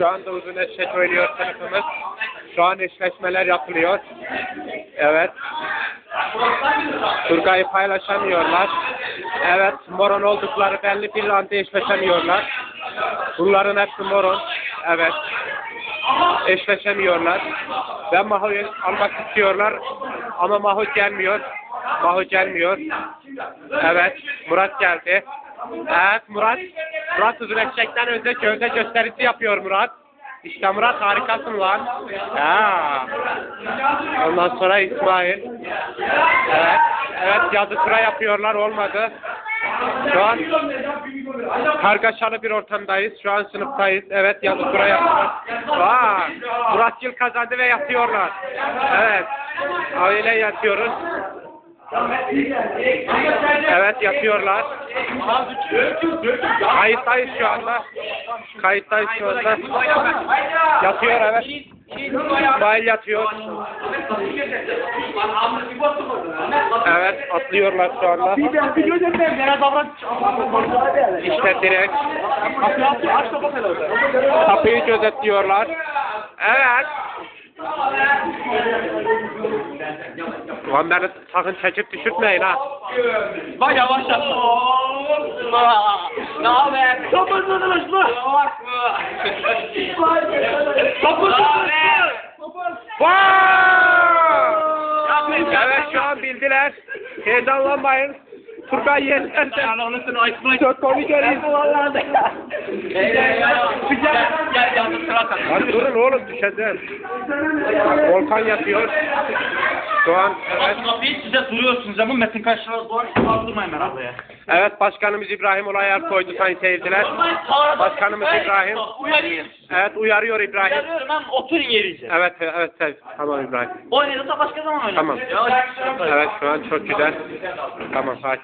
Şu anda uzun eşek oynuyor sınıfımız. Şu an eşleşmeler yapılıyor. Evet. Turgay'ı paylaşamıyorlar. Evet, moron oldukları belli bir anda eşleşemiyorlar. Bunların hepsi moron. Evet. Eşleşemiyorlar. Ve Maho'yu almak istiyorlar. Ama Maho gelmiyor. Maho gelmiyor. Evet, Murat geldi. Evet, Murat. Murat uzun eşekten önce gövde gösterisi yapıyor Murat. İşte Murat harikasın lan. Ha. Ondan sonra İsmail. Evet. Evet yazı tura yapıyorlar olmadı. Şu an kargaşalı bir ortamdayız. Şu an sınıftayız. Evet yazı tura yapıyorlar. Aa, Murat Yıl kazandı ve yatıyorlar. Evet. Öyle yatıyoruz. Evet yatıyorlar. Kayıttayız şu anda. Kayıttayız şu anda. Yatıyor evet. İsmail yatıyor. Evet atlıyorlar şu anda. İşte direkt kapıyı gözetliyorlar. Evet. Ulan beni sakın çekip düşürtmeyin ha. Bak yavaş yap. Ne haber? Kapatın arkadaşlar. Kapatın. Vay! Evet şu an bildiler. Heyecanlanmayın. Turgay yerlerde. Anasını açmayın. Çok komik öyle. Gel gel yandım sıra. Lan durun oğlum düşeceğim. Volkan yatıyor. Şu an evet. Kapıyı size duruyorsunuz ama Metin Kaşlar'a doğru kaldırmayın herhalde. Evet başkanımız İbrahim Olayar koydu sayın seyirciler. Başkanımız İbrahim. Uyarayım. Evet uyarıyor İbrahim. Uyarıyorum ben oturun yerinize. Evet evet evet. Tamam İbrahim. Oynarız da başka zaman oynarız. Tamam. Evet şu an çok güzel. Tamam hadi.